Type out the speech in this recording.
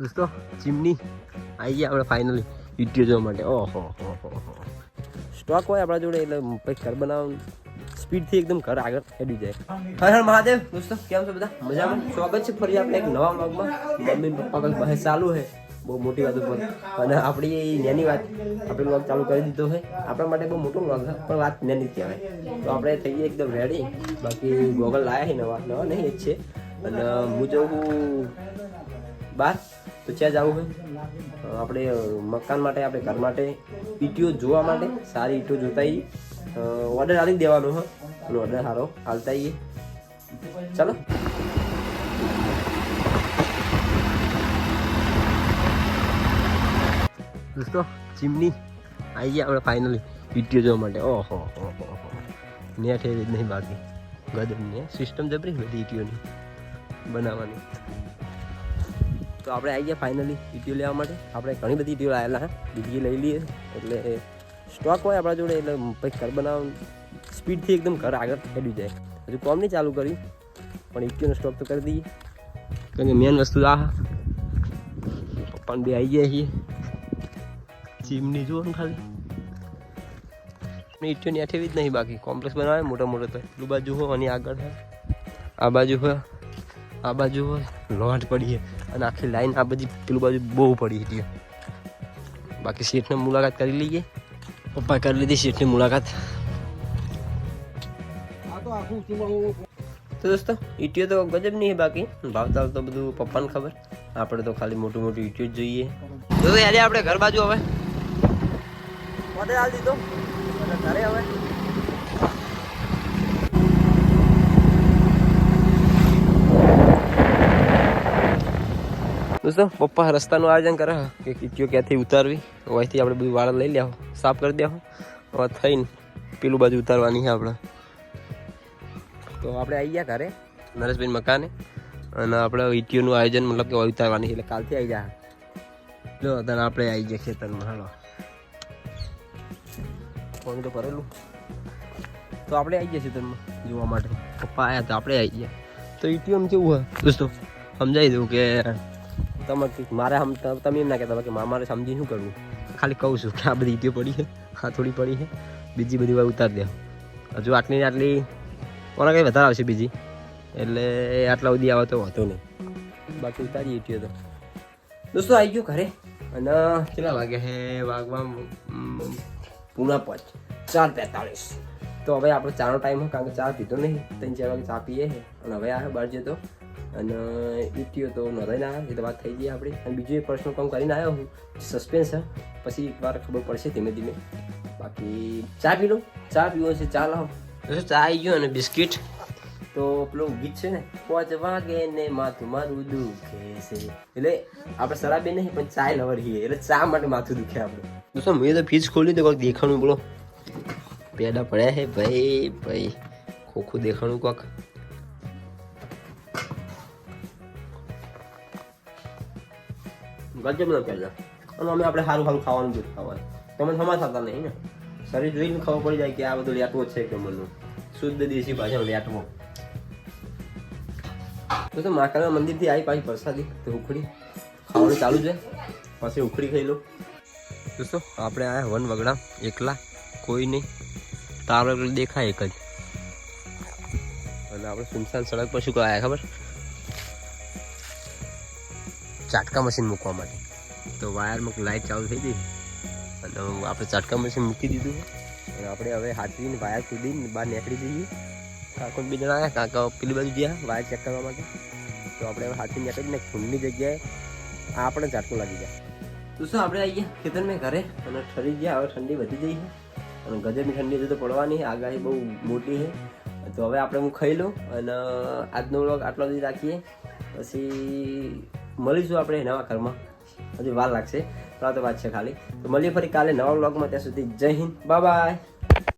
દોસ્તો ચીમની આવી ગયા આપણે ફાઇનલી વીડિયો જોવા માટે. ઓહો, હો સ્ટોક હોય આપણા જોડે, એટલે પછી ઘર બનાવવાનું સ્પીડથી એકદમ ઘર આગળ હેડી જાય. હર હર મહાદેવ, દોસ્તો, કેમ છો બધા? મજામાં? સ્વાગત છે ફરી આપણે એક નવા વ્લોગમાં મમ્મી પપ્પા કંઈક બહાર ચાલુ છે. બહુ મોટી વાત ઉપર. અને આપણી એ નાની વાત, આપણે વ્લોગ ચાલુ કરી દીધો છે. આપણા માટે બહુ મોટો વ્લોગ પણ વાત નાની કહેવાય. તો આપણે થઈ ગયા એકદમ રેડી બાકી ગોગલ લાયા છે નવા. નવા નહીં જ છે. અને હું જઉં બહાર તો ત્યાં જવું હોય આપણે મકાન માટે, આપણે ઘર માટે ઈટીઓ જોવા માટે સારી ઈટો જોતા ઓર્ડર આલી દેવાનો હોય અને ઓર્ડર સારો હાલતા આવીએ ચાલો. દોસ્તો ચીમની આવી ગયા આપણે ફાઇનલી ઈટીઓ જોવા માટે. ઓહો, હો હો હો. નેટ એવી નહીં બાકી. ગદરની સિસ્ટમ જબરી બધી ઈટીઓની બનાવવાની. તો આપણે આવી ગયા ફાઇનલી ઈટીઓ લેવા માટે. આપણે ઘણી બધી ઈટીઓ આવેલા હા. બીજી લઈ લઈએ. એટલે સ્ટોક હોય આપણા જોડે, એટલે પછી ઘર બનાવ સ્પીડથી એકદમ ઘર આગળ ખેડી જાય. હજુ કોમ નહીં ચાલુ કર્યું, પણ ઈટીઓનો સ્ટોક તો કરી દઈએ. કારણ કે મેન વસ્તુ આ પપ્પાને બે આવી ગયા છીએ. ચીમની જુઓ ને ખાલી. ઈટીઓની આઠેવી જ નહીં બાકી. કોમ્પ્લેક્સ બનાવે, મોટા મોટા તો. પેલું બાજુ હોય અને આગળ હોય. આ બાજુ હોય, આ બાજુ હોય. લોટ પડી છે અને આખી લાઈન આ બધી પેલું બાજુ બહુ પડી હતી. બાકી શેઠની મુલાકાત કરી લઈએ. પપ્પા કરી લીધી શેઠની મુલાકાત. તો દોસ્તો ઈટીઓ તો ગજબ નહીં બાકી. ભાવતાલ તો બધું પપ્પાને ખબર. આપણે તો ખાલી મોટું મોટું ઈટીઓ જ જોઈએ. તો યાર આપણે ઘર બાજુ હવે. આલી દીધો. ઘરે હવે. દોસ્તો, પપ્પા રસ્તાનું આયોજન કરે કે કીટીઓ ક્યાંથી ઉતારવી? અહીંથી આપણે બધું વાળ લઈ લેવો સાફ કરી દેહો હવે થઈને પેલું બાજુ ઉતારવાની છે આપણે. તો આપણે આવી ગયા ઘરે, નરેશભાઈ મકાને, અને આપણે ઈટીઓનું આયોજન મતલબ કે ઉતારવાની એટલે કાલથી આવી જાય જો, તને આપણે આવી ગયા ખેતરમાં, હાલો. ફોન તો કરેલું. તો આપણે આવી ગયા ખેતરમાં, જોવા માટે. પપ્પા આવ્યા તો આપણે આવી ગયા. તો ઈટીઓનું કેવું હોય? દોસ્તો સમજાવી દઉં કે તમે કંઈક મારે હમ ત- તમે એમ ના કહેતા કે મા- મારે સમજી શું કરવું? ખાલી કહું છું કે આ બધી ઈટીઓ પડી છે આ થોડી પડી છે બીજી બધી વાર ઉતારી દે હજુ આટલી ને આટલી કોના કંઈ વધારે આવશે બીજી? એટલે આટલા સુધી આવે તો વાંધો નહીં. બાકી ઉતારીએ ઈટીઓ તો. દોસ્તો આવી ગયો ઘરે. અને કેટલા વાગે છે વાગવા મ, પૂણા પાંચ ચાર બેતાળીસ. તો હવે આપણો ચાનો ટાઈમ હોય કારણ કે ચા પીધો નહીં. ત્રણ ચાર વાગે ચા પીએ છે અને હવે આવે બહાર જતો અને ઈટીઓ તો નોંધાઈને આવ્યા એ તો વાત થઈ ગઈ આપણી. અને બીજું એક પર્સનલ કામ કરીને આવ્યો હું. સસ્પેન્સ છે. પછી એક વાર ખબર પડશે ધીમે ધીમે. બાકી ચા પી લો. ચા પીવો છે ચા લાવો. ચા આવી ગયો અને બિસ્કિટ. તો પેલું ગીત છે ને પાંચ વાગે ને માથું મારું દુખે છે. એટલે આપણે શરાબી નહીં પણ ચાય લવર છીએ. એટલે ચા માટે માથું દુખે આપણે. દોસ્તો મેં તો ફીજ ખોલી તો કોઈક દેખાણું બોલો. પેડા પડ્યા છે ભાઈ ભાઈ. ખોખું દેખાણું કોક. ગજબ ન પહેલા અને અમે આપણે સારું સારું ખાવાનું જ ખાવાનું. તમે સમા થતા નહીં ને. શરીર જોઈને ખબર પડી જાય કે આ બધું લેટવો છે કે મનનું શુદ્ધ દેશી ભાષા લેટવો. તો તો માકાના મંદિરથી આવી પાછી પ્રસાદી, તો ઉખડી. ખાવાનું ચાલુ છે. પછી ઉખડી ખાઈ લો દોસ્તો, આપણે આયા વન વગડા, એકલા. કોઈ નહીં. તારો દેખાય એક જ. અને આપણે સુનસાન સડક પર શું કરાયા, ખબર? ચાટકા મશીન મૂકવા માટે. તો વાયરમાં લાઇટ ચાલુ થઈ ગઈ. અને આપણે ચાટકા મશીન મૂકી દીધું. અને આપણે હવે હાથવીને વાયર કૂદીને બહાર નીકળી જઈએ. કાકો બે જણા આવ્યા કાકા પેલી બાજુ ગયા, વાયર ચેક કરવા માટે. તો આપણે હવે હાથવી નીકળીને ખૂનની જગ્યાએ આપણે ઝાટકું લાગી જાય તો શું આપણે આવી ગયા? ખેતરમાં ઘરે. અને ઠરી ગયા. હવે ઠંડી વધી ગઈ છે. અને ગજબની ઠંડી હજુ તો પડવાની આગાહી બહુ મોટી છે. તો હવે આપણે હું ખાઈ લઉં. અને આજનો વ્લોગ આટલો સુધી રાખીએ. પછી મળીશું આપણે નવા ઘરમાં. હજી વાર લાગશે. તો વાત છે ખાલી. તો મળીએ ફરી કાલે નવા બ્લોગમાં ત્યાં સુધી જય હિન્દ. બાય.